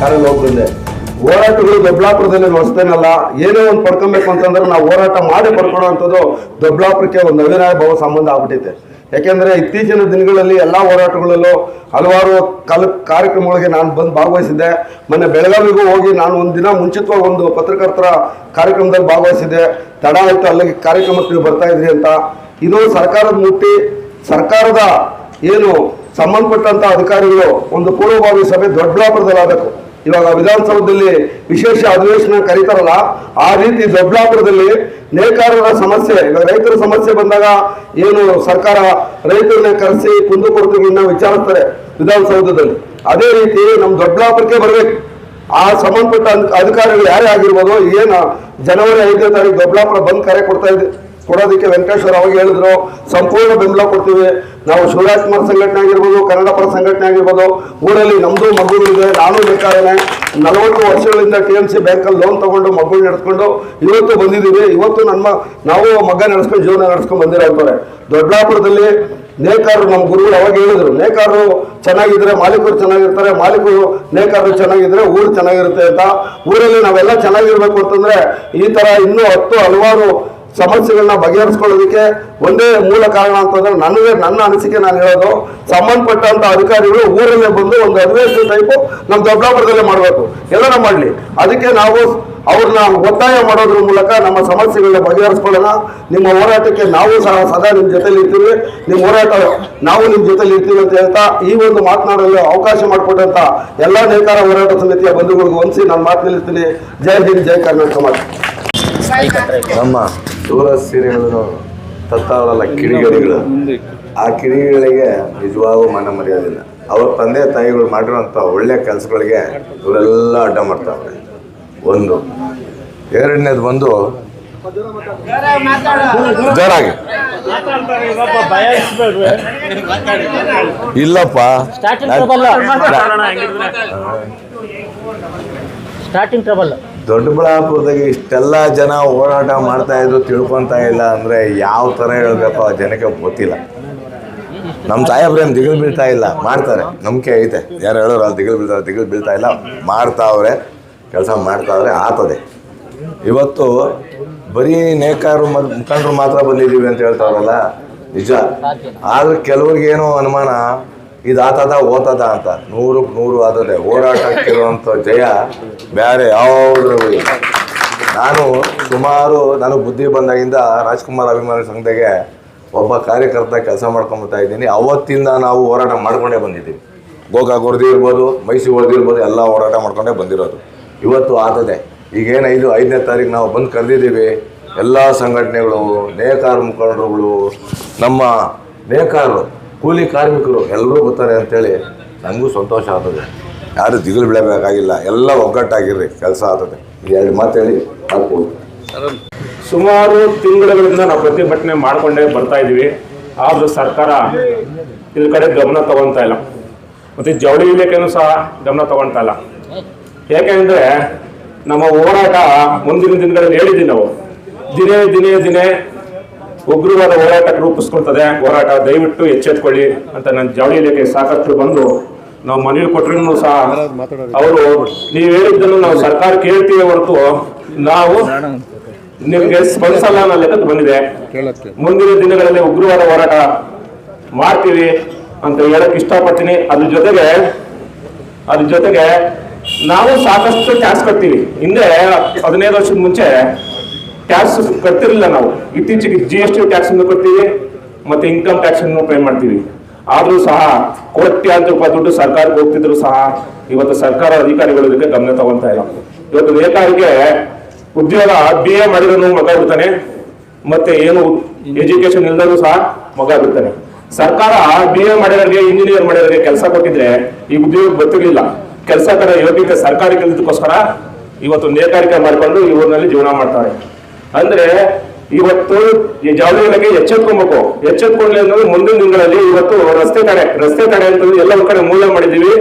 ಕಾರಲ್ಲಿ ಹೋಗಿ ಬಂದೆ. ಹೋರಾಟಗಳು ದೊಡ್ಡಾಪುರದಲ್ಲಿ ಹೊಸದೇನಲ್ಲ ಏನೇ ಒಂದು ಪಡ್ಕೊಬೇಕು ಅಂತಂದ್ರೆ ನಾವು ಹೋರಾಟ ಮಾಡಿ ಪಡ್ಕೊಳ್ಳೋ ಅಂಥದ್ದು ದೊಡ್ಡಾಪುರಕ್ಕೆ ಒಂದು ಅವಿನಾಯ ಭಾವ ಸಂಬಂಧ ಆಗ್ಬಿಟ್ಟೈತೆ ಯಾಕೆಂದರೆ ಇತ್ತೀಚಿನ ದಿನಗಳಲ್ಲಿ ಎಲ್ಲ ಹೋರಾಟಗಳಲ್ಲೂ ಹಲವಾರು ಕಲ್, ಕಾರ್ಯಕ್ರಮಗಳಿಗೆ ನಾನು ಬಂದು ಭಾಗವಹಿಸಿದ್ದೆ. ಮೊನ್ನೆ ಬೆಳಗಾವಿಗೂ ಹೋಗಿ ನಾನು ಒಂದು ದಿನ ಮುಂಚಿತವಾಗಿ ಒಂದು ಪತ್ರಕರ್ತರ ಕಾರ್ಯಕ್ರಮದಲ್ಲಿ ಭಾಗವಹಿಸಿದ್ದೆ. ತಡ ಆಯ್ತು, ಅಲ್ಲಿಗೆ ಕಾರ್ಯಕ್ರಮಕ್ಕೆ ಬರ್ತಾ ಇದ್ರಿ ಅಂತ. ಇದು ಸರ್ಕಾರದ ಮುಟ್ಟಿ, ಸರ್ಕಾರದ ಏನು ಸಂಬಂಧಪಟ್ಟಂತ ಅಧಿಕಾರಿಗಳು ಒಂದು ಪೂರ್ವಭಾವಿ ಸಭೆ ದೊಡ್ಡಬಳ್ಳಾಪುರದಲ್ಲಿ ಆಗಬೇಕು ಇವಾಗ ವಿಧಾನಸೌಧದಲ್ಲಿ ವಿಶೇಷ ಅಧಿವೇಶನ ಕರೀತಾರಲ್ಲ, ಆ ರೀತಿ ದೊಡ್ಡಬಳ್ಳಾಪುರದಲ್ಲಿ ನೇಕಾರರ ಸಮಸ್ಯೆ, ಇವಾಗ ರೈತರ ಸಮಸ್ಯೆ ಬಂದಾಗ ಏನು ಸರ್ಕಾರ ರೈತರನ್ನ ಕರೆಸಿ ಕುಂದು ಕೊರತೆಗಳನ್ನ ವಿಚಾರಿಸ್ತಾರೆ ವಿಧಾನಸೌಧದಲ್ಲಿ. ಅದೇ ರೀತಿ ನಮ್ಮ ದೊಡ್ಡಬಳ್ಳಾಪುರಕ್ಕೆ ಬರಬೇಕು. ಆ ಸಂಬಂಧಪಟ್ಟ ಅಧಿಕ- ಅಧಿಕಾರಿಗಳು ಯಾರೇ ಆಗಿರ್ಬೋದು, ಏನು ಜನವರಿ ಐದನೇ ತಾರೀಕು ದೊಡ್ಡಬಳ್ಳಾಪುರ ಬಂದ್ ಕರೆ ಕೊಡ್ತಾ ಇದ್ದೆ ಕೊಡೋದಕ್ಕೆ ವೆಂಕಟೇಶ್ವರ ಅವಾಗ ಹೇಳಿದ್ರು, ಸಂಪೂರ್ಣ ಬೆಂಬಲ ಕೊಡ್ತೀವಿ. ನಾವು ಶಿವರಾಜ್ಕುಮಾರ್ ಸಂಘಟನೆ ಆಗಿರ್ಬೋದು, ಕನ್ನಡ ಪರ ಸಂಘಟನೆ ಆಗಿರ್ಬೋದು, ಊರಲ್ಲಿ ನಮ್ಮದು ಇದೆ, ನಾನು ಬೇಕಾದ್ರೆ ನಲವತ್ತು ವರ್ಷಗಳಿಂದ ಟಿ ಎಂ ಸಿ ಬ್ಯಾಂಕಲ್ಲಿ ಲೋನ್ ತೊಗೊಂಡು ಮಗು ನಡೆಸ್ಕೊಂಡು ಇವತ್ತು ಬಂದಿದ್ದೀವಿ. ಇವತ್ತು ನಮ್ಮ, ನಾವು ಮಗ ನಡೆಸ್ಕೊಂಡು ಜೀವನ ನಡೆಸ್ಕೊಂಡು ಬಂದಿರೋ ಅಂತಾರೆ ದೊಡ್ಡಾಪುರದಲ್ಲಿ ನೇಕಾರರು ನಮ್ಮ ಗುರುಗಳು ಅವಾಗ ಹೇಳಿದ್ರು, ನೇಕಾರರು ಚೆನ್ನಾಗಿದ್ರೆ ಮಾಲೀಕರು ಚೆನ್ನಾಗಿರ್ತಾರೆ, ಮಾಲೀಕರು ನೇಕಾರರು ಚೆನ್ನಾಗಿದ್ರೆ ಊರು ಚೆನ್ನಾಗಿರುತ್ತೆ ಅಂತ. ಊರಲ್ಲಿ ನಾವೆಲ್ಲ ಚೆನ್ನಾಗಿರ್ಬೇಕು ಅಂತಂದ್ರೆ ಈ ತರ ಇನ್ನೂ ಹತ್ತು ಹಲವಾರು ಸಮಸ್ಯೆಗಳನ್ನ ಬಗೆಹರಿಸ್ಕೊಳ್ಳೋದಕ್ಕೆ ಒಂದೇ ಮೂಲ ಕಾರಣ ಅಂತಂದ್ರೆ ನನಗೆ ನನ್ನ ಅನಿಸಿಕೆ ನಾನು ಹೇಳೋದು, ಸಂಬಂಧಪಟ್ಟಂತ ಅಧಿಕಾರಿಗಳು ಊರಲ್ಲೇ ಬಂದು ಒಂದು ಅಧಿವೇಶನ ಟೈಪು ನಮ್ಮ ದೊಡ್ಡಾಪುರದಲ್ಲೇ ಮಾಡಬೇಕು. ಎಲ್ಲರ ಮಾಡಲಿ. ಅದಕ್ಕೆ ನಾವು ಅವ್ರನ್ನ ಒತ್ತಾಯ ಮಾಡೋದ್ರ ಮೂಲಕ ನಮ್ಮ ಸಮಸ್ಯೆಗಳನ್ನ ಬಗೆಹರಿಸ್ಕೊಳ್ಳೋಣ. ನಿಮ್ಮ ಹೋರಾಟಕ್ಕೆ ನಾವು ಸಹ ಸದಾ ನಿಮ್ಮ ಜೊತೆಲಿ ಇರ್ತೀವಿ. ನಿಮ್ಮ ಹೋರಾಟ ನಾವು ನಿಮ್ಮ ಜೊತೆಲಿ ಇರ್ತೀವಿ ಅಂತ ಹೇಳ್ತಾ ಈ ಒಂದು ಮಾತನಾಡಲು ಅವಕಾಶ ಮಾಡಿಕೊಟ್ಟಂತ ಎಲ್ಲ ನೇಕಾರ ಹೋರಾಟ ಸಮಿತಿಯ ಬಂಧುಗಳಿಗೂ ಹೊಂದಿಸಿ ನಾನು ಮಾತು ನಿಲ್ಲಿಸ್ತೀನಿ ಜೈ ಹಿಂದ್, ಜೈ ಕರ್ನಾಟಕ ಮಾತು. ದೂರ ಸೀರೆಗಳನ್ನು ತತ್ತಾವಲ್ಲ ಕಿಡಿಗೇಡಿಗಳು. ಆ ಕಿಡಿಗಳಿಗೆ ನಿಜವಾಗೂ ಮನ ಮರೆಯೋದಿಲ್ಲ. ಅವ್ರ ತಂದೆ ತಾಯಿಗಳು ಮಾಡಿರೋಂಥ ಒಳ್ಳೆ ಕೆಲಸಗಳಿಗೆ ಇವರೆಲ್ಲ ಅಡ್ಡ ಮಾಡ್ತಾವೆ ಒಂದು. ಎರಡನೇದು ಬಂದು ಜೋರಾಗಿ. ಇಲ್ಲಪ್ಪ. ಸ್ಟಾರ್ಟಿಂಗ್ ಟ್ರಬಲ್ ಸ್ಟಾರ್ಟಿಂಗ್ ಟ್ರಬಲ್ ದೊಡ್ಡಬಳ್ಳಾಪುರದಾಗ ಇಷ್ಟೆಲ್ಲ ಜನ ಹೋರಾಟ ಮಾಡ್ತಾ ಇದ್ರು ತಿಳ್ಕೊಂತ ಇಲ್ಲ ಅಂದ್ರೆ ಯಾವ ಥರ ಹೇಳ್ಬೇಕು ಆ ಜನಕ್ಕೆ ಗೊತ್ತಿಲ್ಲ. ನಮ್ಮ ಸಾಹೇಬ್ರೇನು ದಿಗಿಲು ಬೀಳ್ತಾ ಇಲ್ಲ? ಮಾಡ್ತಾರೆ. ನಂಬಿಕೆ ಐತೆ. ಯಾರು ಹೇಳೋರು ಅಲ್ಲಿ ದಿಗಿಲು ಬೀಳ್ತಾರೆ, ದಿಗಿಲು ಬೀಳ್ತಾ ಇಲ್ಲ. ಮಾಡ್ತಾವ್ರೆ, ಕೆಲಸ ಮಾಡ್ತಾ ಮಾಡ್ತಾವ್ರೆ ಆತದೆ ಇವತ್ತು ಬರೀ ನೇಕಾರರು ಮುಖಂಡರು ಮಾತ್ರ ಬಂದಿದ್ದೀವಿ ಅಂತ ಹೇಳ್ತಾರಲ್ಲ ನಿಜ. ಆದ್ರೆ ಕೆಲವ್ರಿಗೆ ಏನೋ ಅನುಮಾನ ಇದು ಆತದ, ಓತದ ಅಂತ. ನೂರಕ್ಕೆ ನೂರು ಆತದೆ. ಹೋರಾಟಕ್ಕಿರುವಂಥ ಜಯ ಬೇರೆ ಯಾವುದ್ರೂ ನಾನು ಸುಮಾರು ನನಗೆ ಬುದ್ಧಿ ಬಂದಾಗಿಂದ ರಾಜ್ಕುಮಾರ್ ಅಭಿಮಾನಿ ಸಂಘದಾಗೆ ಒಬ್ಬ ಕಾರ್ಯಕರ್ತ ಕೆಲಸ ಮಾಡ್ಕೊಂಬತ್ತಾ ಇದ್ದೀನಿ. ಅವತ್ತಿಂದ ನಾವು ಹೋರಾಟ ಮಾಡ್ಕೊಂಡೇ ಬಂದಿದ್ದೀವಿ. ಗೋಕಾ ವರದಿ ಇರ್ಬೋದು, ಮೈಸೂರು ಹೊಡೆದು ಇರ್ಬೋದು, ಎಲ್ಲ ಹೋರಾಟ ಮಾಡ್ಕೊಂಡೇ ಬಂದಿರೋದು. ಇವತ್ತು ಆತದೆ. ಈಗೇನು ಐದು, ಐದನೇ ತಾರೀಕು ನಾವು ಬಂದು ಕರೆದಿದ್ದೀವಿ. ಎಲ್ಲ ಸಂಘಟನೆಗಳು, ನೇಕಾರ ಮುಖಂಡರುಗಳು, ನಮ್ಮ ನೇಕಾರರು ಕೂಲಿ ಕಾರ್ಮಿಕರು ಎಲ್ಲರೂ ಬರ್ತಾರೆ ಅಂತೇಳಿ ನನಗೂ ಸಂತೋಷ ಆಗ್ತದೆ. ಯಾರು ದಿಗಿಲು ಬೀಳಬೇಕಾಗಿಲ್ಲ ಎಲ್ಲ ಒಗ್ಗಟ್ಟಾಗಿರ್ರಿ, ಕೆಲಸ ಆಗ್ತದೆ. ಎರಡು ಮಾತು ಹೇಳಿ ಹಾಕ್ಬೋದು ಸುಮಾರು ತಿಂಗಳುಗಳಿಂದ ನಾವು ಪ್ರತಿಭಟನೆ ಮಾಡಿಕೊಂಡೇ ಬರ್ತಾ ಇದ್ದೀವಿ. ಆದರೂ ಸರ್ಕಾರ ಇದ್ರ ಕಡೆ ಗಮನ ತಗೊಂತಾ ಇಲ್ಲ. ಮತ್ತೆ ಜವಳಿ ಇಲಾಖೆನೂ ಸಹ ಗಮನ ತಗೊತಾ ಇಲ್ಲ. ಯಾಕೆಂದ್ರೆ ನಮ್ಮ ಹೋರಾಟ ಮುಂದಿನ ದಿನಗಳಲ್ಲಿ ಹೇಳಿದ್ದೀವಿ ನಾವು. ದಿನೇ ದಿನೇ ದಿನೇ ಉಗ್ರವಾದ ಹೋರಾಟಕ್ಕೆ ರೂಪಿಸ್ಕೊಳ್ತದೆ. ಹೋರಾಟ ದಯವಿಟ್ಟು ಎಚ್ಚೆತ್ಕೊಳ್ಳಿ ಅಂತ ನನ್ನ ಜವಳಿ ಇಲಾಖೆ ಸಾಕಷ್ಟು ಬಂದು ನಾವು ಮನವಿ ಕೊಟ್ಟರು ಸಹ ಅವರು ನೀವು ಹೇಳಿದ್ದನ್ನು ನಾವು ಸರ್ಕಾರ ಕೇಳ್ತೀವಿ ಹೊರತು ನಾವು ನಿಮಗೆ ಸ್ಪಂದಿಸಲ್ಲ ಅನ್ನೋ ಲೆಕ್ಕಕ್ಕೆ ಬಂದಿದೆ. ಮುಂದಿನ ದಿನಗಳಲ್ಲಿ ಉಗ್ರವಾದ ಹೋರಾಟ ಮಾಡ್ತೀವಿ ಅಂತ ಹೇಳಕ್ ಇಷ್ಟಪಡ್ತೀನಿ. ಅದ್ರ ಜೊತೆಗೆ ಅದ್ರ ಜೊತೆಗೆ ನಾವು ಸಾಕಷ್ಟು ಟ್ಯಾಕ್ಸ್ ಕಟ್ತೀವಿ ಹಿಂದೆ ಹದಿನೈದು ವರ್ಷದ ಮುಂಚೆ ಟ್ಯಾಕ್ಸ್ ಕಟ್ಟಿರಲಿಲ್ಲ ನಾವು. ಇತ್ತೀಚೆಗೆ ಜಿ ಎಸ್ ಟಿ ಟ್ಯಾಕ್ಸ್ ಕಟ್ತೀವಿ ಮತ್ತೆ ಇನ್ಕಮ್ ಟ್ಯಾಕ್ಸ್ ಅನ್ನು ಪೇ ಮಾಡ್ತೀವಿ. ಆದರೂ ಸಹ ಕೋಟ್ಯಾಂತರ ರೂಪಾಯಿ ದುಡ್ಡು ಸರ್ಕಾರಕ್ಕೆ ಹೋಗ್ತಿದ್ರು ಸಹ ಇವತ್ತು ಸರ್ಕಾರ ಅಧಿಕಾರಿಗಳು ಇದಕ್ಕೆ ಗಮನ ತಗೊಂತ ಇಲ್ಲ. ಇವತ್ತು ನೇಕಾರಿಗೆ ಉದ್ಯೋಗ ಬಿ ಎ ಮಾಡಿದ್ರು ಮಗ ಬಿಡ್ತಾನೆ ಮತ್ತೆ ಏನು ಎಜುಕೇಶನ್ ಇಲ್ಲದೂ ಸಹ ಮಗ ಬಿಡ್ತಾನೆ ಸರ್ಕಾರ ಬಿ ಎ ಮಾಡಿರೋರಿಗೆ ಇಂಜಿನಿಯರ್ ಮಾಡಿದವರಿಗೆ ಕೆಲಸ ಕೊಟ್ಟಿದ್ರೆ ಈ ಉದ್ಯೋಗ ಗೊತ್ತಿರಲಿಲ್ಲ. ಕೆಲಸ ಕಡೆ ಯೋಗ್ಯತೆ ಸರ್ಕಾರಿ ಕೆಲಸಕ್ಕೋಸ್ಕರ ಇವತ್ತು ನೇಕಾರಿಕೆ ಮಾಡಿಕೊಂಡು ಊರಿನಲ್ಲಿ ಜೀವನ ಮಾಡ್ತಾರೆ. ಅಂದ್ರೆ ಇವತ್ತು ಈ ಜವಳಿ ಇಲಾಖೆ ಎಚ್ಚೆತ್ಕೊಬೇಕು. ಎಚ್ಚೆತ್ಕೊಂಡ್ಲಿ ಅನ್ನೋದು ಮುಂದಿನ ದಿನಗಳಲ್ಲಿ ಇವತ್ತು ರಸ್ತೆ ತಡೆ ರಸ್ತೆ ತಡೆ ಅಂತ ಎಲ್ಲ ಕಡೆ ಮೂಲ ಮಾಡಿದೀವಿ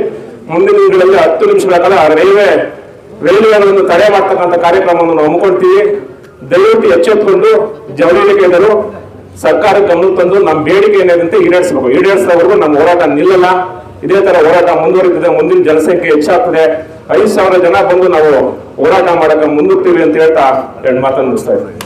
ಮುಂದಿನ ದಿನಗಳಲ್ಲಿ ಹತ್ತು ನಿಮಿಷಗಳ ಕಾಲ ರೈಲ್ವೆ ಒಂದು ತಡೆ ಮಾಡ್ತಕ್ಕಂಥ ಕಾರ್ಯಕ್ರಮವನ್ನು ನಾವು ಹಮ್ಮಿಕೊಳ್ತೀವಿ. ದಯವಿಟ್ಟು ಎಚ್ಚೆತ್ಕೊಂಡು ಜವಳಿ ಇಲಾಖೆಯವರು ಸರ್ಕಾರ ಗಮನ ತಂದು ನಮ್ಮ ಬೇಡಿಕೆ ಏನಾದಂತೆ ಈಡೇರಿಸಬೇಕು. ಈಡೇರಿಸಿದವರೆಗೂ ನಮ್ಮ ಹೋರಾಟ ನಿಲ್ಲಲ್ಲ. ಇದೇ ತರ ಹೋರಾಟ ಮುಂದುವರಿದಿದೆ. ಮುಂದಿನ ಜನಸಂಖ್ಯೆ ಹೆಚ್ಚಾಗ್ತದೆ. ಐದು ಸಾವಿರ ಜನ ಬಂದು ನಾವು ಹೋರಾಟ ಮಾಡಕ್ಕೆ ಮುಂದುಕ್ತೀವಿ ಅಂತ ಹೇಳ್ತಾ ಎರಡು ಮಾತನ್ನು ಮುಗಿಸ್ತಾ ಇದ್ದೀನಿ.